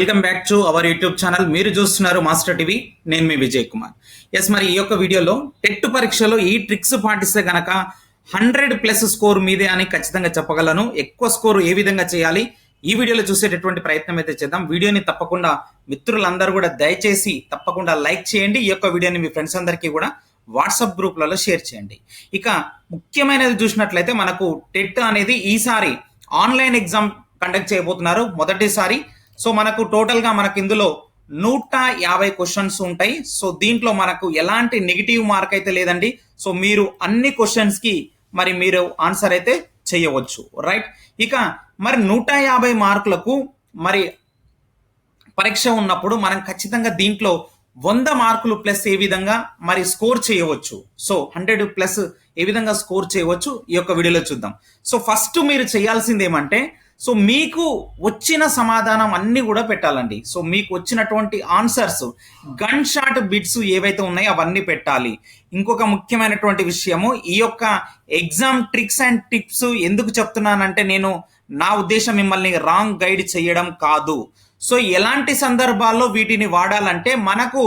Welcome back to our YouTube channel మీరు చూస్తున్నారు master TV నేను మీ విజయ్ కుమార్. ఎస్ మరి ఈ యొక్క వీడియోలో టెట్ పరీక్షలో ఈ ట్రిక్స్ పాటిస్తే గనక హండ్రెడ్ ప్లస్ స్కోర్ మీదే అని ఖచ్చితంగా చెప్పగలను. ఎక్కువ స్కోర్ ఏ విధంగా చేయాలి? ఈ వీడియోలో చూసేటటువంటి ప్రయత్నం అయితే చేద్దాం. వీడియోని తప్పకుండా మిత్రులందరూ కూడా దయచేసి తప్పకుండా లైక్ చేయండి. ఈ యొక్క వీడియోని మీ ఫ్రెండ్స్ అందరికీ కూడా వాట్సాప్ గ్రూప్లలో షేర్ చేయండి. ఇక ముఖ్యమైనది చూసినట్లయితే మనకు టెట్ అనేది ఈసారి ఆన్లైన్ ఎగ్జామ్ కండక్ట్ చేయబోతున్నారు. మొదటిసారి సో మనకు టోటల్గా మనకు ఇందులో నూట యాభై క్వశ్చన్స్ ఉంటాయి. సో దీంట్లో మనకు ఎలాంటి నెగిటివ్ మార్క్ అయితే లేదండి. సో మీరు అన్ని క్వశ్చన్స్కి మరి మీరు ఆన్సర్ అయితే చేయవచ్చు. రైట్ ఇక మరి నూట యాభై మార్కులకు మరి పరీక్ష ఉన్నప్పుడు మనం ఖచ్చితంగా దీంట్లో వంద మార్కులు ప్లస్ ఏ విధంగా మరి స్కోర్ చేయవచ్చు. సో హండ్రెడ్ ప్లస్ ఏ విధంగా స్కోర్ చేయవచ్చు? ఈ యొక్క వీడియోలో చూద్దాం. సో ఫస్ట్ మీరు చేయాల్సింది ఏమంటే సో మీకు వచ్చిన సమాధానం అన్ని కూడా పెట్టాలండి. సో మీకు వచ్చినటువంటి ఆన్సర్స్ గన్ షాట్ బిట్స్ ఏవైతే ఉన్నాయో అవన్నీ పెట్టాలి. ఇంకొక ముఖ్యమైనటువంటి విషయము ఈ యొక్క ఎగ్జామ్ ట్రిక్స్ అండ్ టిప్స్ ఎందుకు చెప్తున్నానంటే నేను నా ఉద్దేశం మిమ్మల్ని రాంగ్ గైడ్ చేయడం కాదు. సో ఎలాంటి సందర్భాల్లో వీటిని వాడాలంటే మనకు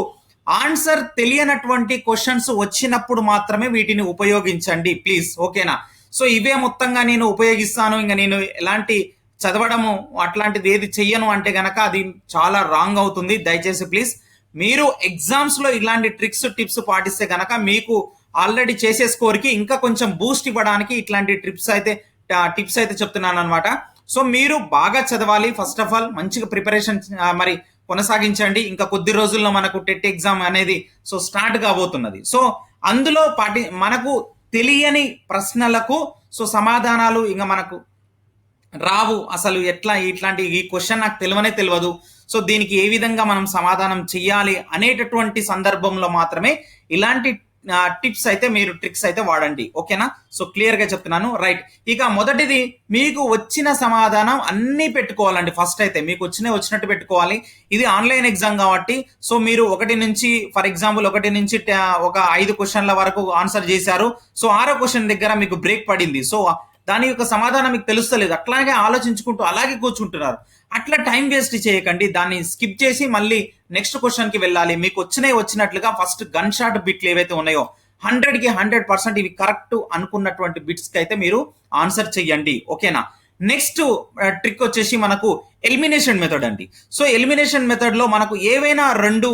ఆన్సర్ తెలియనటువంటి క్వశ్చన్స్ వచ్చినప్పుడు మాత్రమే వీటిని ఉపయోగించండి ప్లీజ్ ఓకేనా సో ఇవే మొత్తంగా నేను ఉపయోగిస్తాను. ఇంకా నేను ఎలాంటి చదవడము అట్లాంటిది ఏది చెయ్యను అంటే గనక అది చాలా రాంగ్ అవుతుంది. దయచేసి ప్లీజ్ మీరు ఎగ్జామ్స్లో ఇలాంటి ట్రిక్స్ టిప్స్ పాటిస్తే గనక మీకు ఆల్రెడీ చేసే స్కోర్కి ఇంకా కొంచెం బూస్ట్ ఇవ్వడానికి ఇట్లాంటి ట్రిప్స్ అయితే టిప్స్ అయితే చెప్తున్నాను అనమాట సో మీరు బాగా చదవాలి. ఫస్ట్ ఆఫ్ ఆల్ మంచిగా ప్రిపరేషన్ మరి కొనసాగించండి. ఇంకా కొద్ది రోజుల్లో మనకు టెట్ ఎగ్జామ్ అనేది సో స్టార్ట్ కాబోతున్నది. సో అందులో పాటి మనకు తెలియని ప్రశ్నలకు సో సమాధానాలు ఇంకా మనకు రావు అసలు ఎట్లా ఇట్లాంటి ఈ క్వశ్చన్ నాకు తెలియనే తెలియదు. సో దీనికి ఏ విధంగా మనం సమాధానం చెయ్యాలి అనేటటువంటి సందర్భంలో మాత్రమే ఇలాంటి టిప్స్ అయితే మీరు ట్రిక్స్ అయితే వాడండి. ఓకేనా? సో క్లియర్గా చెప్తున్నాను. రైట్ ఇక మొదటిది మీకు వచ్చిన సమాధానం అన్ని పెట్టుకోవాలండి ఫస్ట్ అయితే. మీకు వచ్చిన వచ్చినట్టు పెట్టుకోవాలి. ఇది ఆన్లైన్ ఎగ్జామ్ కాబట్టి సో మీరు ఒకటి నుంచి ఫర్ ఎగ్జాంపుల్ ఒకటి నుంచి ఒక ఐదు క్వశ్చన్ల వరకు ఆన్సర్ చేశారు. సో ఆరో క్వశ్చన్ దగ్గర మీకు బ్రేక్ పడింది. సో దాని యొక్క సమాధానం మీకు తెలుస్తలేదు. అట్లాగే ఆలోచించుకుంటూ అలాగే కూర్చుంటున్నారు. అట్లా టైం వేస్ట్ చేయకండి. దాన్ని స్కిప్ చేసి మళ్ళీ నెక్స్ట్ క్వశ్చన్కి వెళ్ళాలి. మీకు వచ్చినవి వచ్చినట్లుగా ఫస్ట్ గన్ షాట్ బిట్లు ఏవైతే ఉన్నాయో హండ్రెడ్కి హండ్రెడ్ పర్సెంట్ ఇవి కరెక్ట్ అనుకున్నటువంటి బిట్స్కి అయితే మీరు ఆన్సర్ చెయ్యండి. ఓకేనా? నెక్స్ట్ ట్రిక్ వచ్చేసి మనకు ఎలిమినేషన్ మెథడ్ అండి. సో ఎలిమినేషన్ మెథడ్లో మనకు ఏవైనా రెండు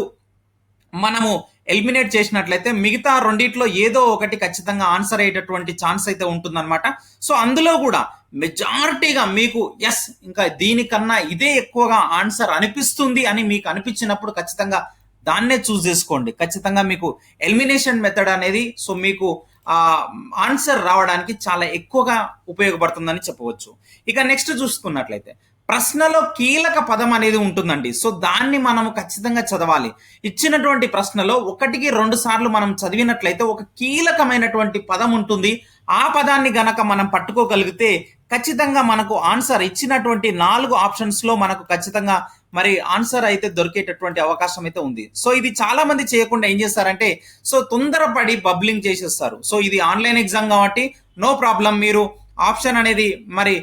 మనము ఎలిమినేట్ చేసినట్లయితే మిగతా రెండిట్లో ఏదో ఒకటి ఖచ్చితంగా ఆన్సర్ అయ్యేటటువంటి ఛాన్స్ అయితే ఉంటుందన్నమాట. సో అందులో కూడా మెజారిటీగా మీకు ఎస్ ఇంకా దీనికన్నా ఇదే ఎక్కువగా ఆన్సర్ అనిపిస్తుంది అని మీకు అనిపించినప్పుడు ఖచ్చితంగా దాన్నే చూస్ చేసుకోండి. ఖచ్చితంగా మీకు ఎలిమినేషన్ మెథడ్ అనేది సో మీకు ఆన్సర్ రావడానికి చాలా ఎక్కువగా ఉపయోగపడుతుందని చెప్పవచ్చు. ఇక నెక్స్ట్ చూసుకున్నట్లయితే ప్రశ్నలో కీలక పదం అనేది ఉంటుందండి. సో దాన్ని మనం ఖచ్చితంగా చదవాలి. ఇచ్చినటువంటి ప్రశ్నలో ఒకటికి రెండు సార్లు మనం చదివినట్లయితే ఒక కీలకమైనటువంటి పదం ఉంటుంది. ఆ పదాన్ని గనక మనం పట్టుకోగలిగితే ఖచ్చితంగా మనకు ఆన్సర్ ఇచ్చినటువంటి నాలుగు ఆప్షన్స్లో మనకు ఖచ్చితంగా మరి ఆన్సర్ అయితే దొరికేటటువంటి అవకాశం అయితే ఉంది. సో ఇది చాలా మంది చేయకుండా ఏం చేస్తారంటే సో తొందరపడి బబ్లింగ్ చేసేస్తారు. సో ఇది ఆన్లైన్ ఎగ్జామ్ కాబట్టి నో ప్రాబ్లం మీరు ఆప్షన్ అనేది మరి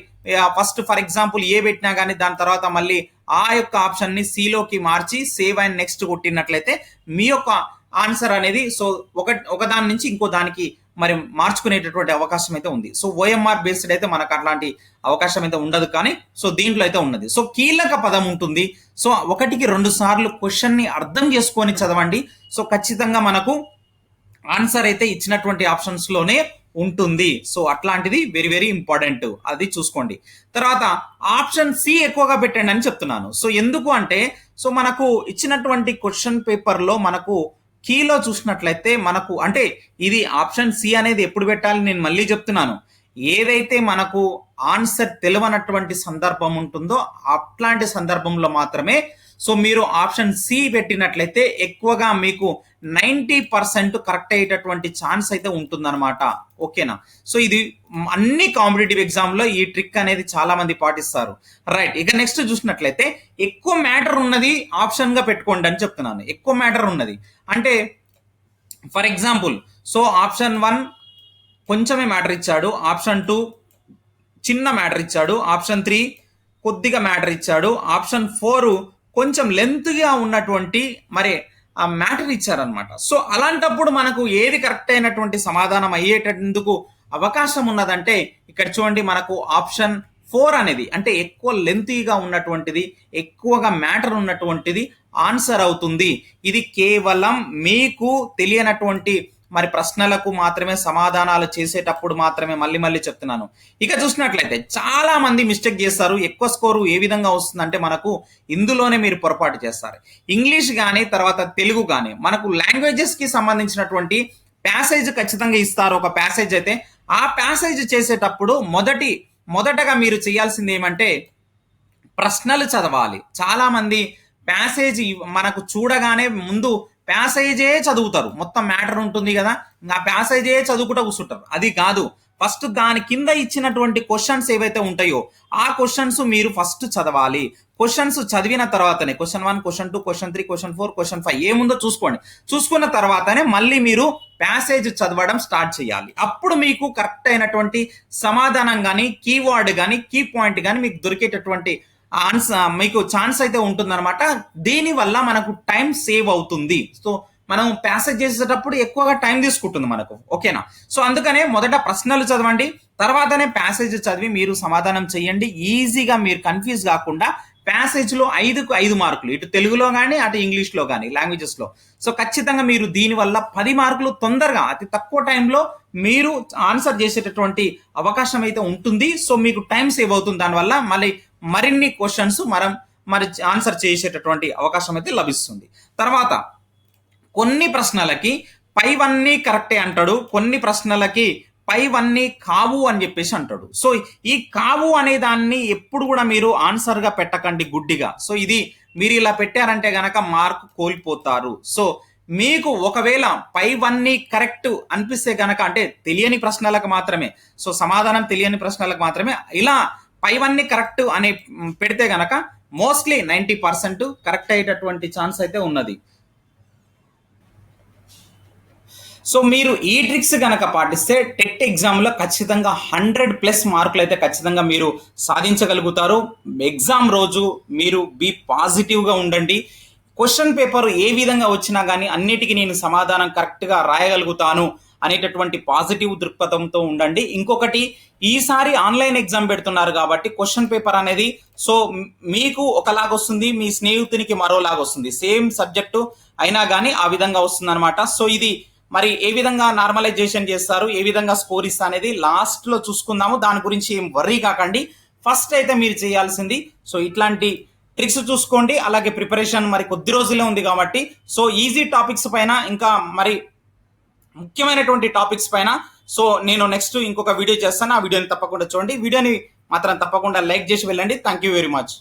ఫస్ట్ ఫర్ ఎగ్జాంపుల్ ఏ పెట్టినా కానీ దాని తర్వాత మళ్ళీ ఆ యొక్క ఆప్షన్ని సిలోకి మార్చి సేవ్ అండ్ నెక్స్ట్ కొట్టినట్లయితే మీ యొక్క ఆన్సర్ అనేది సో ఒక ఒక దాని నుంచి ఇంకో దానికి మరి మార్చుకునేటటువంటి అవకాశం అయితే ఉంది. సో ఓఎంఆర్ బేస్డ్ అయితే మనకు అట్లాంటి అవకాశం అయితే ఉండదు కానీ సో దీంట్లో అయితే ఉన్నది. సో కీలక పదం ఉంటుంది. సో ఒకటికి రెండు సార్లు క్వశ్చన్ని అర్థం చేసుకొని చదవండి. సో ఖచ్చితంగా మనకు ఆన్సర్ అయితే ఇచ్చినటువంటి ఆప్షన్స్లోనే ఉంటుంది. సో అట్లాంటిది వెరీ వెరీ ఇంపార్టెంట్ అది చూసుకోండి. తర్వాత ఆప్షన్ సి ఎక్కువగా పెట్టండి అని చెప్తున్నాను. సో ఎందుకు అంటే సో మనకు ఇచ్చినటువంటి క్వశ్చన్ పేపర్లో మనకు కీలో చూసినట్లయితే మనకు అంటే ఇది ఆప్షన్ సి అనేది ఎప్పుడు పెట్టాలి నేను మళ్ళీ చెప్తున్నాను. ఏదైతే మనకు ఆన్సర్ తెలియనటువంటి సందర్భం ఉంటుందో అట్లాంటి సందర్భంలో మాత్రమే సో మీరు ఆప్షన్ సి పెట్టినట్లయితే ఎక్కువగా మీకు నైంటీ పర్సెంట్ కరెక్ట్ అయ్యేటటువంటి ఛాన్స్ అయితే ఉంటుందన్నమాట. ఓకేనా? సో ఇది అన్ని కాంపిటేటివ్ ఎగ్జామ్లో ఈ ట్రిక్ అనేది చాలా మంది పాటిస్తారు. రైట్ ఇక నెక్స్ట్ చూసినట్లయితే ఎక్కువ మ్యాటర్ ఉన్నది ఆప్షన్గా పెట్టుకోండి అని చెప్తున్నాను. ఎక్కువ మ్యాటర్ ఉన్నది. అంటే for example so option one కొంచెమే మ్యాటర్ ఇచ్చాడు. ఆప్షన్ టూ చిన్న మ్యాటర్ ఇచ్చాడు. ఆప్షన్ త్రీ కొద్దిగా మ్యాటర్ ఇచ్చాడు. ఆప్షన్ ఫోర్ కొంచెం లెంత్గా ఉన్నటువంటి మరి ఆ మ్యాటర్ ఇచ్చారనమాట సో అలాంటప్పుడు మనకు ఏది కరెక్ట్ అయినటువంటి సమాధానం అయ్యేటందుకు అవకాశం ఉన్నదంటే ఇక్కడ చూడండి మనకు ఆప్షన్ ఫోర్ అనేది అంటే ఎక్కువ లెంతీగా ఉన్నటువంటిది ఎక్కువగా మ్యాటర్ ఉన్నటువంటిది ఆన్సర్ అవుతుంది. ఇది కేవలం మీకు తెలియనటువంటి మరి ప్రశ్నలకు మాత్రమే సమాధానాలు చేసేటప్పుడు మాత్రమే మళ్ళీ మళ్ళీ చెప్తున్నాను. ఇక చూసినట్లయితే చాలా మంది మిస్టేక్ చేస్తారు. ఎక్కువ స్కోరు ఏ విధంగా వస్తుందంటే మనకు ఇందులోనే మీరు పొరపాటు చేస్తారు. ఇంగ్లీష్ కానీ తర్వాత తెలుగు కానీ మనకు లాంగ్వేజెస్కి సంబంధించినటువంటి ప్యాసేజ్ ఖచ్చితంగా ఇస్తారు. ఒక ప్యాసేజ్ అయితే ఆ ప్యాసేజ్ చేసేటప్పుడు మొదటి మొదటగా మీరు చేయాల్సింది ఏమంటే ప్రశ్నలు చదవాలి. చాలామంది ప్యాసేజ్ మనకు చూడగానే ముందు ప్యాసేజే చదువుతారు. మొత్తం మ్యాటర్ ఉంటుంది కదా. ఆ ప్యాసేజే చదువుకుంటూ కూర్చుంటారు. అది కాదు. ఫస్ట్ దాని కింద ఇచ్చినటువంటి క్వశ్చన్స్ ఏవైతే ఉంటాయో ఆ క్వశ్చన్స్ మీరు ఫస్ట్ చదవాలి. క్వశ్చన్స్ చదివిన తర్వాతనే question one question two question three question four question five ఏముందో చూసుకోండి. చూసుకున్న తర్వాతనే మళ్ళీ మీరు ప్యాసేజ్ చదవడం స్టార్ట్ చేయాలి. అప్పుడు మీకు కరెక్ట్ అయినటువంటి సమాధానం కానీ కీవర్డ్ కానీ కీ పాయింట్ కానీ మీకు దొరికేటటువంటి ఆన్సర్ మీకు ఛాన్స్ అయితే ఉంటుందన్నమాట. దీనివల్ల మనకు టైం సేవ్ అవుతుంది. సో మనం ప్యాసేజ్ చేసేటప్పుడు ఎక్కువగా టైం తీసుకుంటుంది మనకు. ఓకేనా సో అందుకనే మొదట ప్రశ్నలు చదవండి. తర్వాతనే ప్యాసేజ్ చదివి మీరు సమాధానం చేయండి ఈజీగా మీరు కన్ఫ్యూజ్ కాకుండా ప్యాసేజ్లో ఐదుకు ఐదు మార్కులు. ఇటు తెలుగులో కానీ అటు ఇంగ్లీష్లో కానీ లాంగ్వేజెస్లో సో ఖచ్చితంగా మీరు దీనివల్ల పది మార్కులు తొందరగా అతి తక్కువ టైంలో మీరు ఆన్సర్ చేసేటటువంటి అవకాశం అయితే ఉంటుంది. సో మీకు టైం సేవ్ అవుతుంది. దానివల్ల మళ్ళీ మరిన్ని క్వశ్చన్స్ మనం మరి ఆన్సర్ చేసేటటువంటి అవకాశం అయితే లభిస్తుంది. తర్వాత కొన్ని ప్రశ్నలకి పైవన్నీ కరెక్టే అంటాడు కొన్ని ప్రశ్నలకి పైవన్నీ కావు అని చెప్పేసి అంటాడు. సో ఈ కావు అనే దాన్ని ఎప్పుడు కూడా మీరు ఆన్సర్గా పెట్టకండి గుడ్డిగా. సో ఇది మీరు ఇలా పెట్టారంటే గనక మార్క్ కోల్పోతారు. సో మీకు ఒకవేళ పైవన్నీ కరెక్ట్ అనిపిస్తే గనక అంటే తెలియని ప్రశ్నలకు మాత్రమే. సో సమాధానం తెలియని ప్రశ్నలకు మాత్రమే. ఇలా పైవన్నీ కరెక్ట్ అని పెడితే గనక మోస్ట్లీ నైంటీ పర్సెంట్ కరెక్ట్ అయ్యేటటువంటి ఛాన్స్ అయితే ఉన్నది. సో మీరు ఈ ట్రిక్స్ కనుక పాటిస్తే టెట్ ఎగ్జామ్లో ఖచ్చితంగా హండ్రెడ్ ప్లస్ మార్కులు అయితే ఖచ్చితంగా మీరు సాధించగలుగుతారు. ఎగ్జామ్ రోజు మీరు బీ పాజిటివ్గా ఉండండి. క్వశ్చన్ పేపర్ ఏ విధంగా వచ్చినా కానీ అన్నిటికీ నేను సమాధానం కరెక్ట్గా రాయగలుగుతాను. అనేటటువంటి పాజిటివ్ దృక్పథంతో ఉండండి. ఇంకొకటి ఈసారి ఆన్లైన్ ఎగ్జామ్ పెడుతున్నారు కాబట్టి క్వశ్చన్ పేపర్ అనేది సో మీకు ఒకలాగా వస్తుంది మీ స్నేహితునికి మరోలాగా వస్తుంది. సేమ్ సబ్జెక్టు అయినా కానీ ఆ విధంగా వస్తుంది అనమాట సో ఇది మరి ఏ విధంగా నార్మలైజేషన్ చేస్తారు ఏ విధంగా స్కోర్ ఇస్తా అనేది లాస్ట్లో చూసుకుందాము. దాని గురించి ఏం వర్రీ కాకండి. ఫస్ట్ అయితే మీరు చేయాల్సింది సో ఇట్లాంటి ట్రిక్స్ చూసుకోండి. అలాగే ప్రిపరేషన్ మరి కొద్ది రోజులే ఉంది కాబట్టి సో ఈజీ టాపిక్స్ పైన ఇంకా మరి ముఖ్యమైనటువంటి టాపిక్స్ పైన. సో నేను నెక్స్ట్ ఇంకొక వీడియో చేస్తాను. ఆ వీడియోని తప్పకుండా చూడండి. వీడియోని మాత్రం తప్పకుండా లైక్ చేసి వెళ్ళండి. Thank you very much